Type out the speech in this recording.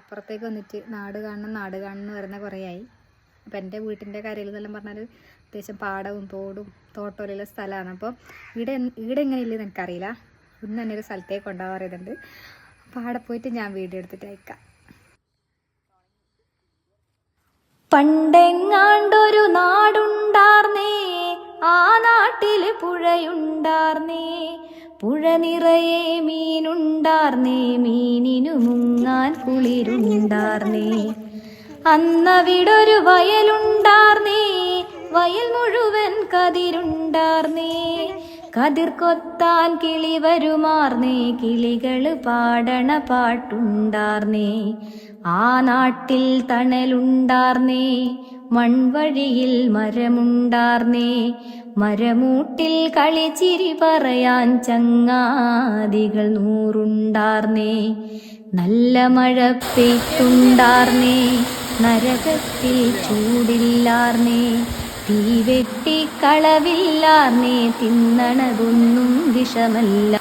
അപ്പുറത്തേക്ക് വന്നിട്ട് നാട് കാണണം നാട് കാണണം എന്ന് പറയുന്ന കുറേ ആയി അപ്പോൾ എന്റെ വീട്ടിന്റെ കാര്യത്തിൽ എന്നെല്ലാം പറഞ്ഞാൽ അത്യാവശ്യം പാടവും തോടും തോട്ടമുള്ള സ്ഥലമാണ്. അപ്പോൾ ഇവിടെ ഇവിടെ എങ്ങനെയില്ലെന്ന് എനിക്കറിയില്ല. ഇന്ന് തന്നെ ഒരു സ്ഥലത്തേക്ക് കൊണ്ടുപോകാൻ പറയുന്നുണ്ട്. അപ്പോൾ അവിടെ പോയിട്ട് ഞാൻ വീഡിയോ എടുത്തിട്ട് അയക്കാം. പണ്ടെങ്ങാണ്ടൊരു നാടുണ്ടാർന്നേ ആ നാട്ടിൽ പുഴയുണ്ടാർന്നേ. പുഴ നിറയെ മീനുണ്ടാർന്നേ മീനിനു മുങ്ങാൻ കുളിരുണ്ടാർന്നേ. അന്നവിടൊരു വയലുണ്ടാർന്നേ വയൽ മുഴുവൻ കതിരുണ്ടാർന്നേ. കതിർ കൊത്താൻ കിളി വരുമാർന്നേ കിളികൾ പാടണ പാട്ടുണ്ടാർന്നേ. ആ നാട്ടിൽ തണലുണ്ടാർന്നേ മൺവഴിയിൽ മരമുണ്ടാർന്നേ. മരമൂട്ടിൽ കളിച്ചിരി പറയാൻ ചങ്ങാതികൾ നൂറുണ്ടാർന്നേ. നല്ല മഴ പെയ്ത്തുണ്ടാർന്നേ. നരകത്തിൽ ചൂടില്ലാർന്നേ. തീ വെട്ടിക്കളവില്ലാർന്നേ തിന്നണതൊന്നും വിഷമല്ല.